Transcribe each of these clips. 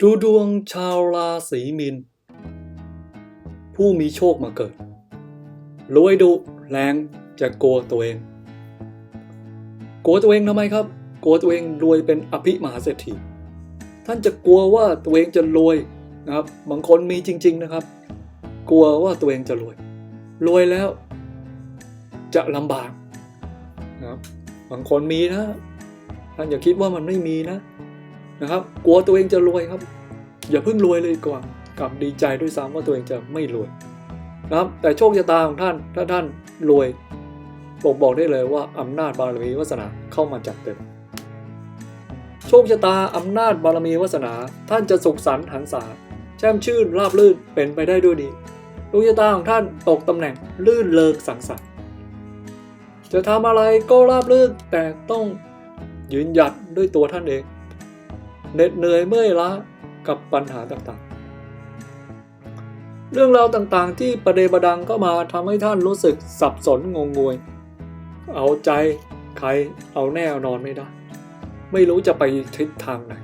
ดูดวงชาวราศีมีน ผู้มีโชคมาเกิด รวยดุแรงจะกลัวตัวเอง กลัวตัวเองทำไมครับ กลัวตัวเองรวยเป็นอภิมหาเศรษฐี ท่านจะกลัวว่าตัวเองจะรวยนะครับ บางคนมีจริง ๆนะครับ กลัวว่าตัวเองจะรวย รวยแล้ว จะลำบากนะครับ บางคนมีนะ ท่านอย่าคิดว่ามันไม่มีนะ นะครับ กลัวตัวเองจะรวยครับ อย่าเพิ่งรวยเลยกว่ากลับดีใจด้วยซ้ำว่าตัวเองจะไม่รวยนะครับ แต่โชคชะตาของท่าน ถ้าท่านรวยผมบอกได้เลยว่าอำนาจบารมีวาสนาเข้ามาจัดเต็มโชคชะตาอำนาจบารมีวาสนา ท่านจะสุขสันต์หันษาแช่มชื่นราบลื่นเป็นไปได้ด้วยดีดวงชะตาของท่านตกตำแหน่งลื่นเลิกสังสรรค์จะทำอะไรก็ราบลื่นแต่ต้องยืนหยัดด้วยตัวท่านเอง เหน็ดเหนื่อยเมื่อยล้ากับปัญหาต่างๆ เรื่องราวต่างๆ ที่ประเดประดังก็มาทำให้ท่านรู้สึกสับสนงงงวย เอาใจใครเอาแน่นอนไม่ได้ ไม่รู้จะไปทิศทางไหน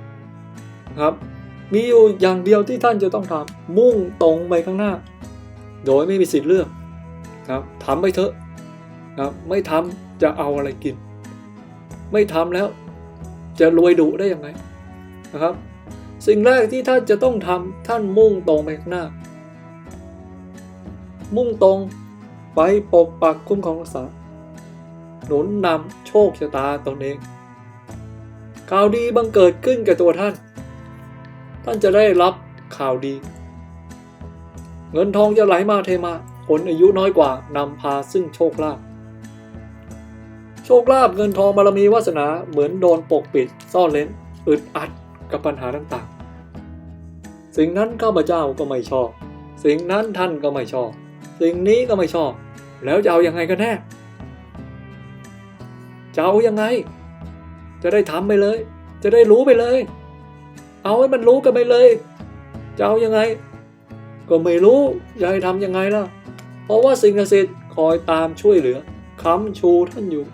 ครับ มีอยู่อย่างเดียวที่ท่านจะต้องทำมุ่งตรงไปข้างหน้า โดยไม่มีสิทธิ์เลือกครับทำไปเถอะครับไม่ทำจะเอาอะไรกิน ไม่ทำแล้ว จะรวยดุได้ยังไง นะครับ สิ่งแรกที่ท่านจะต้องทำท่านมุ่งตรงไปข้างหน้า มุ่งตรงไปปกปักคุ้มครองรักษา หนุนนำโชคชะตาตนเองข่าวดีบังเกิดขึ้นกับตัวท่าน ท่านจะได้รับข่าวดี เงินทองจะไหลมาเทมาคนอายุน้อยกว่านำพาซึ่งโชคลาภโชคลาภเงินทองบารมีวาสนาเหมือนโดนปกปิด ซ่อนเล้นอึดอัด กับปัญหาต่างๆ สิ่งนั้นข้าพเจ้าก็ไม่ชอบ สิ่งนั้นท่านก็ไม่ชอบ สิ่งนี้ก็ไม่ชอบ แล้วจะเอายังไงกันแน่ จะเอายังไง จะได้ทำไปเลย จะได้รู้ไปเลย เอาให้มันรู้กันไปเลย จะเอายังไง ก็ไม่รู้จะให้ทำยังไงล่ะ เพราะว่าสิ่งศักดิ์สิทธิ์คอยตามช่วยเหลือค้ำชูท่านอยู่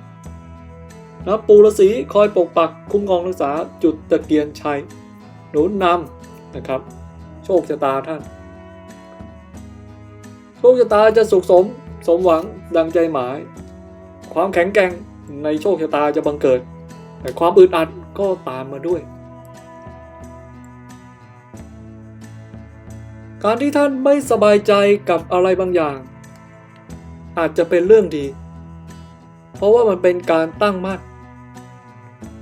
นะปูฤาษีคอยปกปักคุ้มครองรักษาจุดตะเกียนชัยหนุนนำนะครับ โชคชะตาท่าน โชคชะตาจะสุขสมสมหวังดังใจหมาย ความแข็งแกร่งในโชคชะตาจะบังเกิด แต่ความอึดอัดก็ตามมาด้วย การที่ท่านไม่สบายใจกับอะไรบางอย่าง อาจจะเป็นเรื่องดี เพราะว่ามันเป็นการตั้งมั่น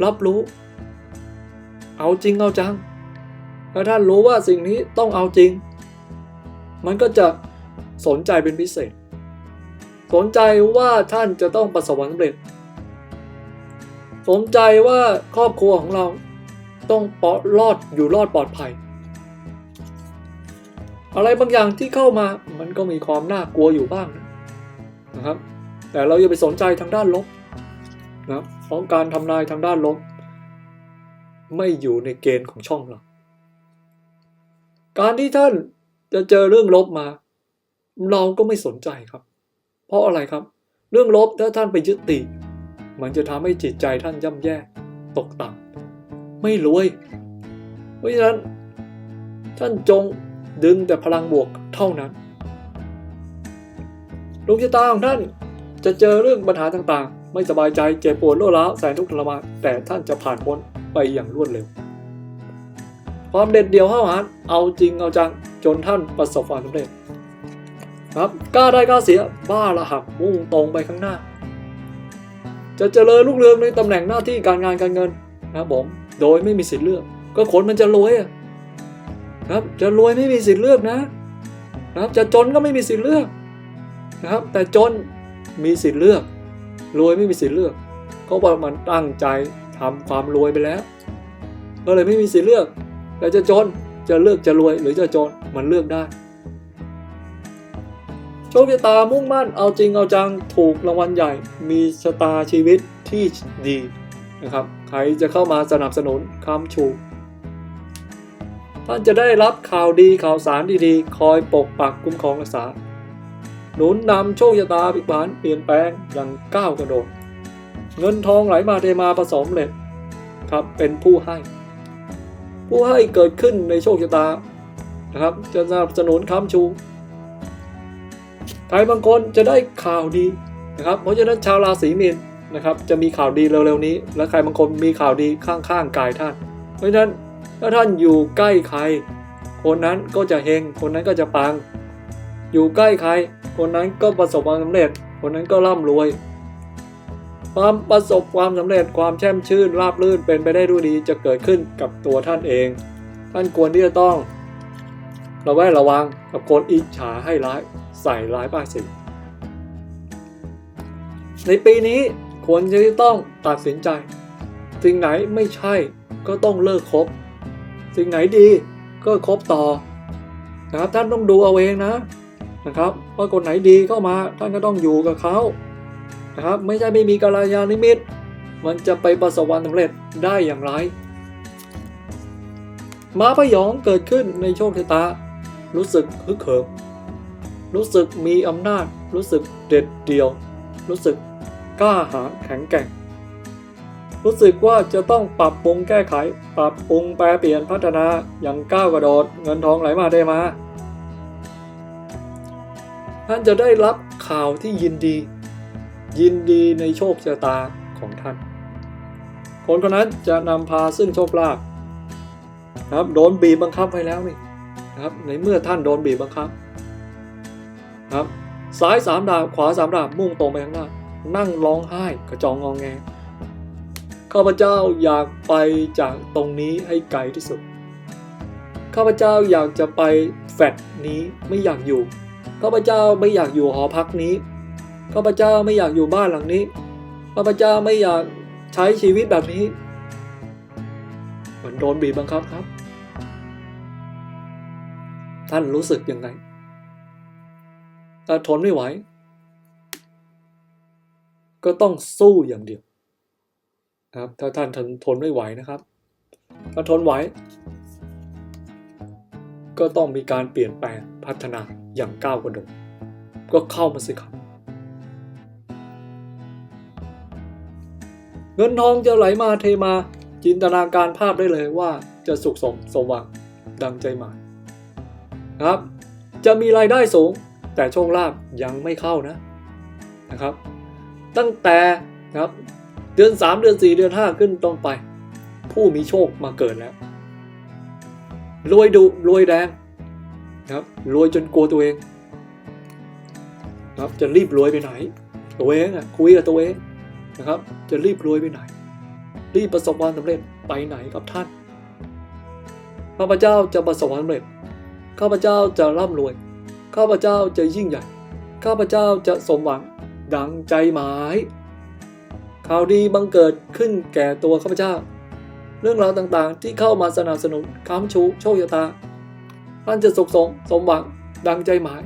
รับรู้ เอาจริงเอาจังถ้าท่านรู้ว่าสิ่งนี้ต้องเอาจริง มันก็จะสนใจเป็นพิเศษ สนใจว่าท่านจะต้องประสบความสำเร็จ สนใจว่าครอบครัวของเราต้องปลอดรอดอยู่รอดปลอดภัย อะไรบางอย่างที่เข้ามามันก็มีความน่ากลัวอยู่บ้างนะครับ แต่เราอย่าไปสนใจทางด้านลบนะ ครับเพราะการทำนายทางด้านลบ ไม่อยู่ในเกณฑ์ของช่องเราการที่ท่านจะเจอเรื่องลบมา เราก็ไม่สนใจครับ เพราะอะไรครับ เรื่องลบถ้าท่านไปยึดติดมันจะทำให้จิตใจท่านย่ำแย่ตกต่ำไม่รวย เพราะฉะนั้น ท่านจงดึงแต่พลังบวกเท่านั้นดวงชะตาของท่านจะเจอเรื่องปัญหาต่าง ไม่สบายใจเจ็บปวดโรคร้าวแสนทุกข์ทรมานแต่ท่านจะผ่านพ้นไปอย่างรวดเร็ว ความเด็ดเดี่ยวห้าวหาญเอาจริงเอาจังจนท่านประสบความสำเร็จครับกล้าได้กล้าเสียบ้าละหักมุ่งตรงไปข้างหน้า จะเจริญรุ่งเรืองในตำแหน่งหน้าที่การงานการเงินนะครับผมโดยไม่มีสิทธิ์เลือก ก็คนมันจะรวยอะครับจะรวยไม่มีสิทธิ์เลือกนะนะครับจะจนก็ไม่มีสิทธิ์เลือกนะครับแต่จนมีสิทธิ์เลือก รวยไม่มีสิทธิ์เลือก ก็ว่ามันตั้งใจทำความรวยไปแล้ว ก็เลยไม่มีสิทธิ์เลือกแต่จะจนจะเลือกจะรวยหรือจะจนมันเลือกได้โชคชะตามุ่งมั่นเอาจริงเอาจังถูกรางวัลใหญ่ มีชะตาชีวิตที่ดีนะครับ ใครจะเข้ามาสนับสนุนคำชูท่านจะได้รับข่าวดีข่าวสารดีๆ คอยปกปักคุ้มครองรักษา หนุนนำโชคชะตาพลิกผันเปลี่ยนแปลงอย่างก้าวกระโดด เงินทองไหลมาเทมาผสมเร็จครับเป็นผู้ให้ ผู้ให้เกิดขึ้นในโชคชะตานะครับ จะสนับสนุนค้ำชูใครบางคนจะได้ข่าวดีนะครับ เพราะฉะนั้นชาวราศีมีนนะครับ จะมีข่าวดีเร็วๆนี้ และใครบางคนมีข่าวดีข้างๆกายท่าน เพราะฉะนั้นถ้าท่านอยู่ใกล้ใคร คนนั้นก็จะเฮงคนนั้นก็จะปัง อยู่ใกล้ใคร คนนั้นก็ประสบความสำเร็จ คนนั้นก็ร่ำรวย ความประสบความสำเร็จความแช่มชื่นราบรื่นเป็นไปได้ด้วยดีจะเกิดขึ้นกับตัวท่านเอง ท่านควรที่จะต้องระแวดระวังกับคนอิจฉาให้ร้ายใส่ร้ายป้ายสีในปีนี้ควรจะต้องตัดสินใจ สิ่งไหนไม่ใช่ก็ต้องเลิกคบ สิ่งไหนดีก็คบต่อนะครับท่านต้องดูเอาเองนะ นะครับ ว่าคนไหนดีเข้ามาท่านก็ต้องอยู่กับเขานะครับ ไม่ใช่ไม่มีกัลยาณมิต มันจะไปประสบความสำเร็จได้อย่างไร ม้าพยองเกิดขึ้นในโชคชะตา รู้สึกฮึกเหิมรู้สึกมีอำนาจ รู้สึกเด็ดเดี่ยว รู้สึกกล้าหาญแข็งแกร่ง รู้สึกว่าจะต้องปรับปรุงแก้ไข ปรับปรุงแปรเปลี่ยนพัฒนาอย่างก้าวกระโดด เงินทองไหลมาได้มา ท่านจะได้รับข่าวที่ยินดี ยินดีในโชคชะตาของท่าน คนคนนั้นจะนำพาซึ่งโชคลาภครับโดนบีบบังคับไว้แล้วนี่นะครับในเมื่อท่านโดนบีบบังคับครับซ้ายสามดาบขวาสามดาบมุ่งตรงไปข้างหน้า นั่งร้องไห้กระจองงองแงข้าพเจ้าอยากไปจากตรงนี้ให้ไกลที่สุด ข้าพเจ้าอยากจะไปแฟลตนี้ไม่อยากอยู่ ข้าพเจ้าไม่อยากอยู่หอพักนี้ ข้าพเจ้าไม่อยากอยู่บ้านหลังนี้ ข้าพเจ้าไม่อยากใช้ชีวิตแบบนี้ เหมือนโดนบีบบังคับครับ ท่านรู้สึกยังไงถ้าทนไม่ไหว ก็ต้องสู้อย่างเดียวครับ ถ้าท่านทนทนไม่ไหวนะครับ ถ้าทนไหว ก็ต้องมีการเปลี่ยนแปลงพัฒนา อย่างก้าวกระโดดก็เข้ามาสิครับ เงินทองจะไหลมาเทมาจินตนาการภาพได้เลยว่าจะสุขสมสมหวังดังใจหมายครับ จะมีรายได้สูง แต่โชคลาภยังไม่เข้านะนะครับ ตั้งแต่นะครับเดือน 3 เดือน 4 เดือน 5 ขึ้นต้นไป ผู้มีโชคมาเกิดแล้วรวยดุรวยแดง นะครับรวยจนกลัวตัวเองนะครับจะรีบรวยไปไหน ตัวเองอะคุยกับตัวเองนะครับ จะรีบรวยไปไหน รีบประสบความสำเร็จไปไหนกับท่านข้าพเจ้าจะประสบความสำเร็จข้าพเจ้าจะร่ำรวยข้าพเจ้าจะยิ่งใหญ่ข้าพเจ้าจะสมหวังดังใจหมายข่าวดีบังเกิดขึ้นแก่ตัวข้าพเจ้า เรื่องราวต่างๆที่เข้ามาสนับสนุนค้ำชูโชคชะตา ท่านจะสุขสมสมหวังดังใจหมาย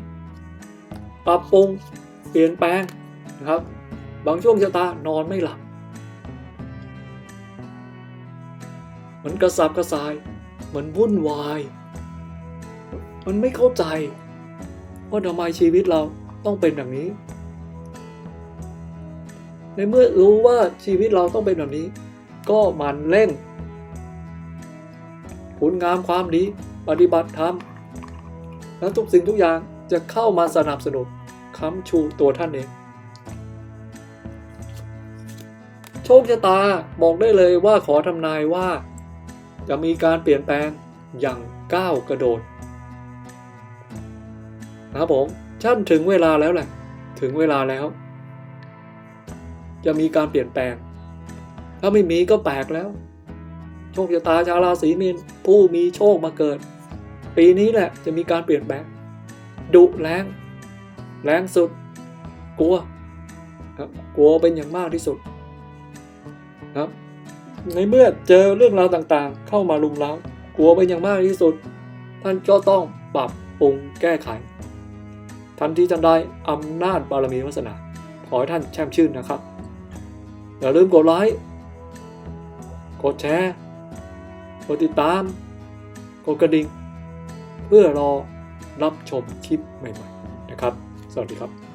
ปรับปรุงเปลี่ยนแปลงนะครับ บางช่วงชะตานอนไม่หลับมันกระสับกระส่ายมันวุ่นวาย มันไม่เข้าใจว่าทำไมชีวิตเราต้องเป็นแบบนี้ ในเมื่อรู้ว่าชีวิตเราต้องเป็นแบบนี้ ก็หมันเร่งคุณงามความดี ปฏิบัติธรรม แล้วทุกสิ่งทุกอย่างจะเข้ามาสนับสนุนค้ำชูตัวท่านเอง โชคชะตาบอกได้เลยว่าขอทำนายว่า จะมีการเปลี่ยนแปลงอย่างก้าวกระโดดนะครับผมชั่นถึงเวลาแล้วแหละ ถึงเวลาแล้ว จะมีการเปลี่ยนแปลง ถ้าไม่มีก็แปลกแล้ว โชคชะตาชาวราศีมีนผู้มีโชคมาเกิด ปีนี้แหละจะมีการเปลี่ยนแปลงดุแรงแรงสุด กลัวครับกลัวเป็นอย่างมากที่สุดครับ ในเมื่อเจอเรื่องราวต่างๆ เข้ามาลุมเล้ากลัวเป็นอย่างมากที่สุด ท่านก็ต้องปรับปรุงแก้ไข ทันทีทันใดอำนาจบารมีวาสนาขอให้ท่านแช่มชื่นนะครับ อย่าลืมกดไลค์กดแชร์ กดติดตาม กดกระดิ่ง เพื่อรอรับชมคลิปใหม่ ๆ นะครับ สวัสดีครับ